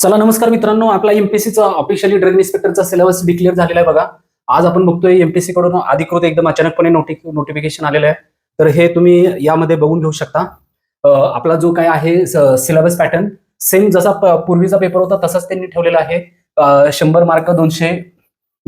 चला नमस्कार मित्रांनो. आपला एमपीसीचा ऑफिशियली ड्रग इन्स्पेक्टरचा सिलेबस डिक्लेअर झालेला आहे बघा. आज आपण बघतोय एमपीसी कडून अधिकृत एकदम अचानकपणे नोटिफिकेशन आलेलं आहे. तर हे तुम्ही यामध्ये बघून घेऊ शकता. आपला जो काय आहे सिलेबस पॅटर्न सेम जसा पूर्वीचा पेपर होता तसाच त्यांनी ठेवलेला आहे. शंभर मार्क दोनशे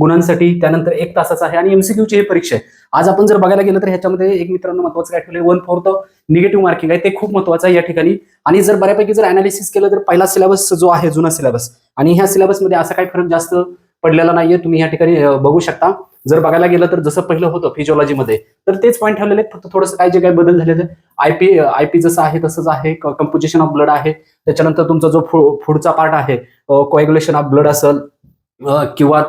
गुणांसाठी त्यानंतर एक तासाचा आहे. आणि एमसीक्यूची ही परीक्षा आहे. आज आपण जर बघायला गेलं तर ह्याच्यामध्ये एक मित्रांनो महत्वाचं काय ठेवलं वन फोर्थ निगेटिव्ह मार्किंग आहे. ते खूप महत्वाचं आहे या ठिकाणी. आणि जर बऱ्यापैकी जर अनालिसिस केलं तर पहिला सिलेबस जो आहे जुना सिलेबस आणि ह्या सिलेबसमध्ये असा काही फरक जास्त पडलेला नाहीये. तुम्ही या ठिकाणी बघू शकता. जर बघायला गेलं तर जसं पहिलं होतं फिजिओलॉजीमध्ये तर तेच पॉईंट ठेवलेले आहेत. फक्त थोडंसं काय जे काही बदल झालेले आयपी आयपी जसं आहे तसंच आहे. कंपोजिशन ऑफ ब्लड आहे. त्याच्यानंतर तुमचा जो पुढचा पार्ट आहे कोएग्युलेशन ऑफ ब्लड असेल किंवा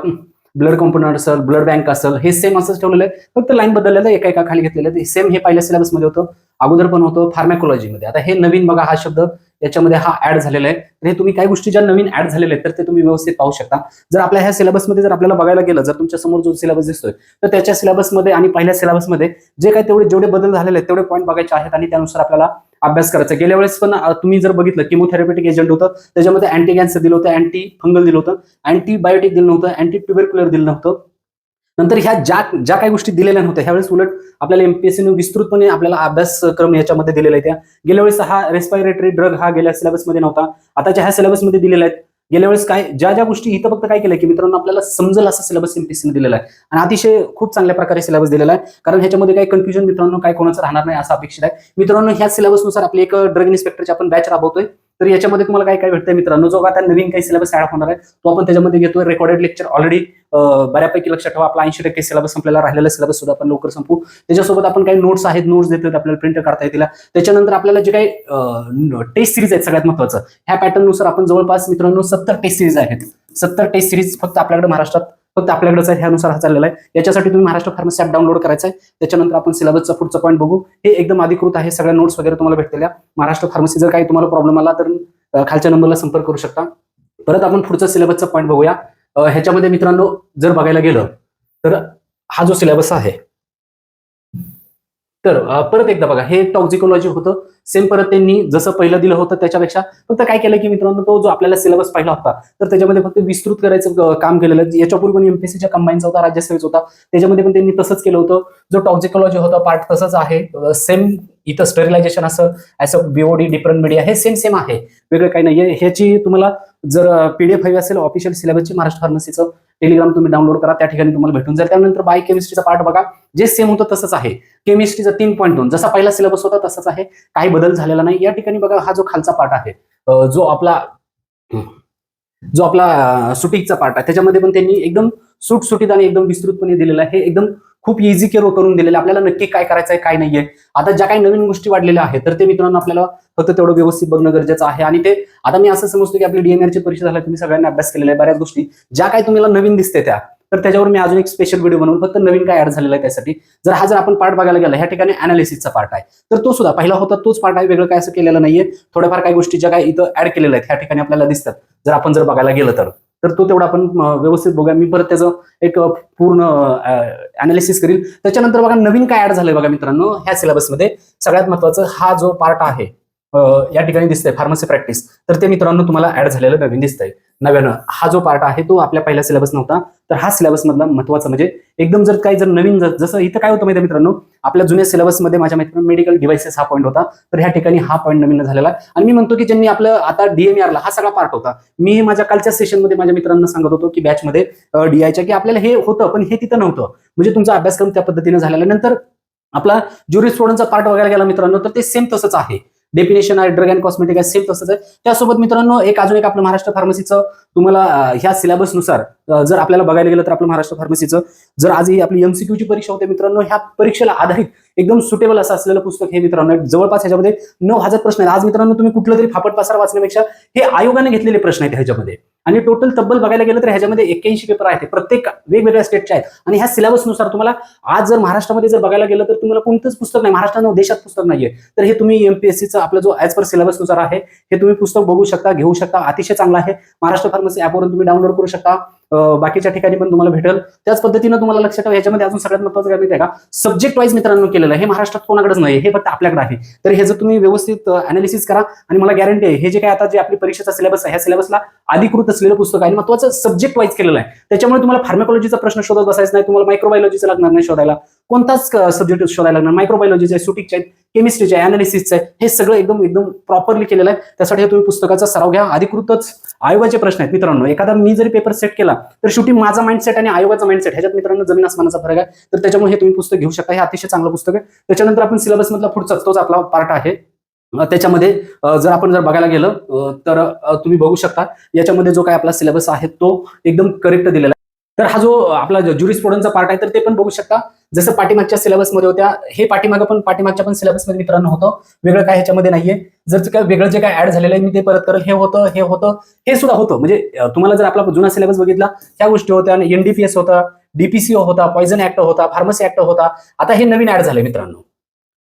ब्लड कॉम्पोनंट असेल ब्लड बँक असेल हे सेम असंच ठेवलेलं आहे. फक्त लाईन बदललेलं आहे एका एका खाली घेतलेलं आहे. सेम हे पहिल्या सिलेबसमध्ये होतं. अगोदर पण होतं फार्मॅकोलॉजीमध्ये आता हे नवीन बघा हा शब्द याच्यामध्ये हा ऍड झालेला आहे. तर हे तुम्ही काही गोष्टी ज्या नवीन ऍड झालेल्या आहेत तर ते तुम्ही व्यवस्थित पाहू शकता. जर आपल्या ह्या सिलेबसमध्ये जर आपल्याला बघायला गेलं जर तुमच्यासमोर जो सिलेबस दिसतोय तर त्याच्या सिलेबसमध्ये आणि पहिल्या सिलेबसमध्ये जे काही तेवढे जेवढे बदल झालेले आहेत तेवढे पॉईंट बघायचे आहेत आणि त्यानुसार आपल्याला अभ्यास करायचा. गेल्या वेळेस पण तुम्ही जर बघितलं किमोथेरपेटिक एजंट होतं त्याच्यामध्ये अँटी कॅन्सर दिलं होतं अँटी फंगल दिलं होतं अँटीबायोटिक दिलं नव्हतं अँटी ट्युबरक्युलर दिलं नव्हतं. नंतर ह्या ज्या ज्या काही गोष्टी दिलेल्या नव्हत्या ह्यावेळेस उलट आपल्याला एमपीएससीने विस्तृतपणे आपल्याला अभ्यासक्रम याच्यामध्ये दिलेला आहे त्या. गेल्या वेळेस हा रेस्पायरेटरी ड्रग हा गेल्या सिलेबसमध्ये नव्हता. आताच्या ह्या सिलेबसमध्ये दिलेला आहे गेल्या वेळेस काय ज्या ज्या गोष्टी इथं फक्त काय केलं की मित्रांनो आपल्याला समजेल असा सिलेबस एमपीसीने दिलेला आहे. आणि अतिशय खूप चांगल्या प्रकारे सिलेबस दिलेला आहे. कारण ह्याच्यामध्ये काही कन्फ्युजन मित्रांनो काय कोणाचं राहणार नाही असं अपेक्षित आहे. मित्रांनो ह्या सिलेबसनुसार आपली एक ड्रग इन्स्पेक्टरची आपण बॅच राबवतोय. तर याच्यामध्ये तुम्हाला काय काय भेटतंय मित्रांनो? जो आता नवीन काही सिलेबस ऍड होणार आहे तो आपण त्याच्यामध्ये घेतोय. रेकॉर्डेड लेक्चर ऑलरेडी बऱ्यापैकी लक्षात ठेवा. आपला ऐंशी टक्के सिलेबस संपलेला राहिलेला सिलेबस सुद्धा आपण लवकर संपू त्याच्यासोबत आपण काही नोट्स आहेत नोट्स देतोय आपल्याला प्रिंट काढता येतील. त्याच्यानंतर आपल्याला जे काही टेस्ट सिरीज आहेत सगळ्यात महत्वाचं ह्या पॅटर्ननुसार आपण जवळपास मित्रांनो सत्तर टेस्ट सिरीज आहेत. सत्तर टेस्ट सिरीज फक्त आपल्याकडे महाराष्ट्रात फक्त आपल्याकडेच आहे ह्यानुसार हा चाललेला आहे. याच्यासाठी तुम्ही महाराष्ट्र फार्मसी ॲप डाउनलोड करायचं आहे. त्याच्यानंतर आपण सिलेबसचा पुढचा पॉईंट बघू. हे एकदम अधिकृत आहे सगळ्या नोट्स वगैरे तुम्हाला भेटलेल्या महाराष्ट्र फार्मसी जर काही तुम्हाला प्रॉब्लेम आला तर खालच्या नंबरला संपर्क करू शकता. परत आपण पुढचा सिलेबसचा पॉईंट बघूया. ह्याच्यामध्ये मित्रांनो जर बघायला गेलं तर हा जो सिलेबस आहे तर परत एकदा बघा हे टॉक्झिकोलॉजी होतं. सेम परत त्यांनी जसं पहिलं दिलं होतं त्याच्यापेक्षा फक्त काय केलं की मित्रांनो तो जो आपल्याला सिलेबस पाहिला होता तर त्याच्यामध्ये फक्त विस्तृत करायचं काम केलेलं. याच्यापूर्वी पण एमपीसीच्या कंबाईनचा होता राज्यसेवेचा होता. त्याच्यामध्ये पण त्यांनी तसंच केलं होतं. जो टॉक्झिकोलॉजी होता पार्ट तसंच आहे. सेम इथं स्टेरिलायझेशन असं ऍज बीओडी डिफरंट मीडिया हे सेम सेम आहे. वेगळं काही नाही ह्याची तुम्हाला जर पीडीएफ हवी असेल ऑफिशियल सिलेबसची महाराष्ट्र फार्मसीचं टेलिग्राम तुम्ही डाउनलोड करा त्या ठिकाणी तुम्हाला भेटून जाईल. त्यानंतर बाय केमिस्ट्रीचा पार्ट बघा जे सेम होतं तसंच आहे. केमिस्ट्रीचा तीन पॉईंट दोन. जसा पहिला सिलेबस होता तसाच आहे. काही बदल झालेला नाही. या ठिकाणी बघा हा जो खालचा पार्ट आहे जो आपला जो आपला सुटीकचा पार्ट आहे त्याच्यामध्ये पण त्यांनी एकदम सुटसुटीत आणि एकदम विस्तृतपणे दिलेला आहे. एकदम खूप इझी केअर करून दिलेलं. आहे आपल्याला नक्की काय करायचं आहे काय नाहीये. आता ज्या काही नवीन गोष्टी वाढलेल्या आहेत तर ते मित्रांनो आपल्याला फक्त तेवढं व्यवस्थित बघणं गरजेचं आहे. आणि ते आता मी असं समजतो की आपली डीएमआरची ची परीक्षा झाल्या तुम्ही सगळ्यांनी अभ्यास केलेला आहे बऱ्याच गोष्टी. ज्या काही तुम्हाला नवीन दिसते त्या तर त्याच्यावर मी अजून एक स्पेशल व्हिडिओ बनवून फक्त नवीन काय ऍड झालेला आहे त्यासाठी. जर हा जर आपण पार्ट बघायला गेला ह्या ठिकाणी अनालिसिसचा पार्ट आहे. तर तो सुद्धा पहिला होता तोच पार्ट आहे वेगळं काय असं केलेलं नाहीये. थोड्याफार काही गोष्टी ज्या काही इथं ऍड केलेल्या आहेत ह्या ठिकाणी आपल्याला दिसतात. जर आपण जर बघायला गेलं तर. तर तो तेवढा आपण व्यवस्थित बघूया. मी परत त्याचं एक पूर्ण अनालिसिस करील त्याच्यानंतर बघा नवीन काय ऍड झालंय बघा मित्रांनो ह्या सिलेबसमध्ये सगळ्यात महत्वाचं हा जो पार्ट आहे या ठिकाणी दिसतंय फार्मसी प्रॅक्टिस तर ते मित्रांनो तुम्हाला ऍड झालेलं नवीन दिसतंय. नव्यानं हा जो पार्ट आहे तो आपल्या पहिल्या सिलेबस नव्हता. तर हा सिलेबस मधला महत्त्वाचा म्हणजे एकदम जर काही जर नवीन जर- जसं इथं काय होतं माहिती मित्रांनो? आपल्या जुन्या सिलेबसमध्ये माझ्या मित्रांनो मेडिकल डिव्हायसेस हा पॉईंट होता. तर ह्या ठिकाणी हा पॉईंट नवीन झालेला. आहे आणि मी म्हणतो की ज्यांनी आपलं आता डीएमआरला हा सगळा पार्ट होता. मी माझ्या कालच्या सेशनमध्ये माझ्या मित्रांना सांगत होतो की बॅचमध्ये डीआयच्या की आपल्याला हे होतं पण हे तिथं नव्हतं. म्हणजे तुमचा अभ्यासक्रम त्या पद्धतीने झालेला. नंतर आपला ज्युरी स्टुडंटचा पार्ट बघायला गेला मित्रांनो तर ते सेम तसंच आहे. डेफिनेशन आहे ड्रग अँड कॉस्मेटिक आहे सेम तसंच आहे. त्यासोबत मित्रांनो एक अजून एक आपलं महाराष्ट्र फार्मसीचं तुम्हाला ह्या सिलेबसनुसार जर आपल्याला बघायला गेलं तर आपलं महाराष्ट्र फार्मसीचं जर आज ही आपली एमसीक्यूची परीक्षा होते मित्रांनो ह्या परीक्षेला आधारित एकदम सुटेबल असं असलेलं पुस्तक हे मित्रांनो जवळपास ह्याच्यामध्ये नऊ हजार प्रश्न आहेत. आज मित्रांनो तुम्ही कुठलं तरी फापट पासार वाचण्यापेक्षा हे आयोगाने घेतलेले प्रश्न आहेत ह्याच्यामध्ये. आणि टोटल तब्बल बघायला गेलं तर ह्याच्यामध्ये एक्क्याऐंशी पेपर आहेत. प्रत्येक वेगवेगळ्या स्टेटचे आहेत. आणि ह्या सिलेबसनुसार तुम्हाला आज जर महाराष्ट्रामध्ये जर बघायला गेलं तर तुम्हाला कोणतंच पुस्तक नाही. महाराष्ट्रानं देशात पुस्तक नाहीये. तर हे तुम्ही एमपीएससीचं आपलं जो ॲज पर सिलेबसनुसार आहे हे तुम्ही पुस्तक बघू शकता घेऊ शकता. अतिशय चांगलं आहे. महाराष्ट्र फार्मसी ॲपवरून तुम्ही डाउनलोड करू शकता. बाकीच्या ठिकाणी पण तुम्हाला भेटेल. त्याच पद्धतीनं तुम्हाला लक्षात ठेवा. याच्यामध्ये अजून सगळ्यात महत्वाचं काय माहिती आहे का? सब्जेक्ट वाईज मित्रांनो केलेलं आहे. हे महाराष्ट्रात कोणाकडेच नाही हे फक्त आपल्याकडे आहे. तर हे जर तुम्ही व्यवस्थित अनालिसिस करा आणि मला गॅरंटी आहे हे जे काय आता जे आपली परीक्षेचा सिलेबस आहे ह्या सिलेबसला अधिकृत असलेलं पुस्तक आहे महत्वाचं सब्जेक्ट वाईज केलेलं आहे. त्याच्यामुळे तुम्हाला फार्मेकॉलॉजीचा प्रश्न शोधत बसायचा नाही. तुम्हाला मायक्रोबायोलॉजीचा लागणार नाही शोधायला. कोणताच सब्जेक्ट शोधायला लागणार. मायक्रोबायोलॉजीचे आहे सुटिकचे आहेत केमिस्ट्रीचे आहे अनालिसिसचे आहे हे सगळं एकदम एकदम प्रॉपरली केलेलं आहे. त्यासाठी हे तुम्ही पुस्तकाचा सराव घ्या. अधिकृतच आयोगाचे प्रश्न आहेत. मित्रांनो एखादा मी जरी पेपर सेट केला तर शेवटी माझा माइंडसेट आणि आयोगाचा माइंडसेट ह्याच्यात मित्रांनो जमीन आसमानाचा फरक आहे. तर त्याच्यामुळे हे तुम्ही पुस्तक घेऊ शकता. हे अतिशय चांगलं पुस्तक आहे. त्याच्यानंतर आपण सिलेबस मधला पुढचा तोच आपला पार्ट आहे. त्याच्यामध्ये जर आपण जर बघायला गेलं तर तुम्ही बघू शकता. याच्यामध्ये जो काय आपला सिलेबस आहे तो एकदम करेक्ट दिलेला आहे. तर हा जो आपला ज्युरिस्पोडनचा पार्ट आहे तर ते पण बघू शकता. जसं पाठीमागच्या सिलेबसमध्ये होत्या हे पाठीमागं पण पाठीमागच्या पण सिलेबसमध्ये मित्रांनो होतं. वेगळं काय ह्याच्यामध्ये नाहीये. जर काय वेगळं जे काय ऍड झालेलं आहे मी ते परत करेल. हे होतं हे होतं. हे सुद्धा होतं. म्हणजे तुम्हाला जर आपला जुना सिलेबस बघितला त्या गोष्टी होत्या. आणि एनडीपीएस होता डीपीसीओ होता पॉयझन ऍक्ट होता फार्मसी ऍक्ट होता. आता हे नवीन ऍड झाले मित्रांनो.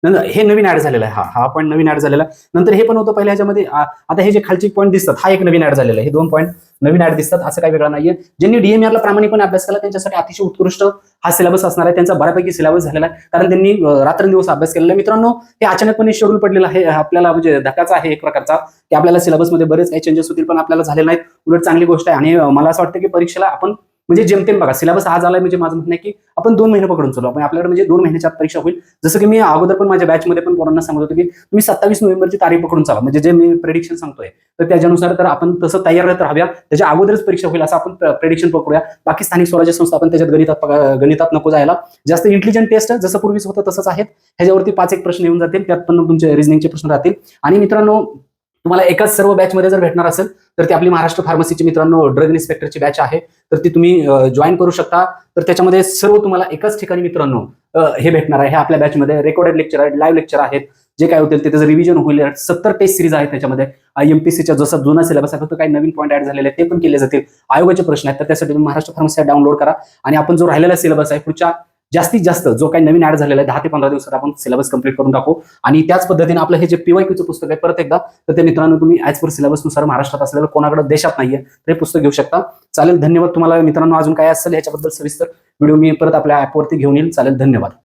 नंतर हे नवीन ऍड झालेलं आहे. हा हा पॉईंट नवीन ऍड झालेला. नंतर हे पण होतं पहिल्या ह्याच्यामध्ये. आता हे जे खालचे पॉईंट दिसतात हा एक नवीन ऍड झालेला आहे. हे दोन पॉईंट नवीन ऍड दिसतात असं काही वेगळा नाहीये. ज्यांनी डीएमआरला प्रामाणिकपणे अभ्यास केला त्यांच्यासाठी अतिशय उत्कृष्ट हा सिलेबस असणार आहे. त्यांचा बऱ्यापैकी सिलेबस झालेला आहे. कारण त्यांनी रात्रंदिवस अभ्यास केलेला आहे. मित्रांनो हे अचानकपणे शेड्यूल पडलेला आहे. आपल्याला म्हणजे धक्काचा आहे एक प्रकारचा की आपल्याला सिलेबसमध्ये बरेच काही चेंजेस होतील पण आपल्याला झाले नाहीत. उलट चांगली गोष्ट आहे. आणि मला असं वाटतं की परीक्षेला आपण म्हणजे जेमतेम बघा सिलेबस आज आलाय म्हणजे माझं म्हणणं आहे की आपण दोन महिने पकडून चालू आपण आपल्याकडे म्हणजे दोन महिन्याच्या आत परीक्षा होईल. जसं की मी अगोदर पण माझ्या बॅचमध्ये पण पोरांना सांगत होतो की तुम्ही सत्तावीस नोव्हेंबरची तारीख पकडून चाला. म्हणजे जे मी प्रेडिक्शन सांगतोय तर त्याच्यानुसार तर आपण तसं तयार राहाव्या त्याच्या अगोदरच परीक्षा होईल असं आपण प्रेडिक्शन पकडूया. बाकी स्थानिक स्वराज्य संस्था आपण त्याच्यात गणितात गणितात नको जायला. जास्त इंटेलिजंट टेस्ट जसं पूर्वीच होतं तसंच आहेत. ह्याच्यावरती पाच एक प्रश्न येऊन जातील त्यात पण तुमचे रिजनिंगचे प्रश्न राहतील. आणि मित्रांनो तुम्हाला एकाच सर्व बॅचमध्ये जर भेटणार असेल तर ती आपली महाराष्ट्र फार्मसीची मित्रांनो ड्रग इन्स्पेक्टरची बॅच आहे. तर ती तुम्ही जॉईन करू शकता. तर त्याच्यामध्ये सर्व तुम्हाला एकाच ठिकाणी मित्रांनो हे भेटणार आहे. आपल्या बॅचमध्ये रेकॉर्डेड लेक्चर आहेत लाईव्ह लेक्चर आहेत. जे काय होतील ते त्याचं रिव्हिजन होईल. सत्तर टेस्ट सिरीज आहेत त्याच्यामध्ये. एमपीसीच्या जसा जुना सिलेबस आहे फक्त काही नवीन पॉईंट ऍड झालेले ते पण केले जातील. आयोगाचे प्रश्न आहेत तर त्यासाठी तुम्ही महाराष्ट्र फार्मसी डाउनलोड करा. आणि आपण जो राहिलेला सिलेबस आहे पुढच्या जास्तीत जास्त जो काही नवीन ऍड झालेला आहे दहा ते पंधरा दिवसात आपण सिलेबस कंप्लीट करून टाकू. आणि त्याच पद्धतीने आपलं हे जे पीवायक्यूचं पुस्तक आहे परत एकदा तर ते मित्रांनो तुम्ही ॲज पर सिलेबसनुसार महाराष्ट्रात असलेलं कोणाकडे देशात नाहीये तर हे पुस्तक घेऊ शकता. चालेल धन्यवाद तुम्हाला. मित्रांनो अजून काय असेल याच्याबद्दल सविस्तर व्हिडिओ मी परत आपल्या ऍपवरती घेऊन येईल. चालेल धन्यवाद.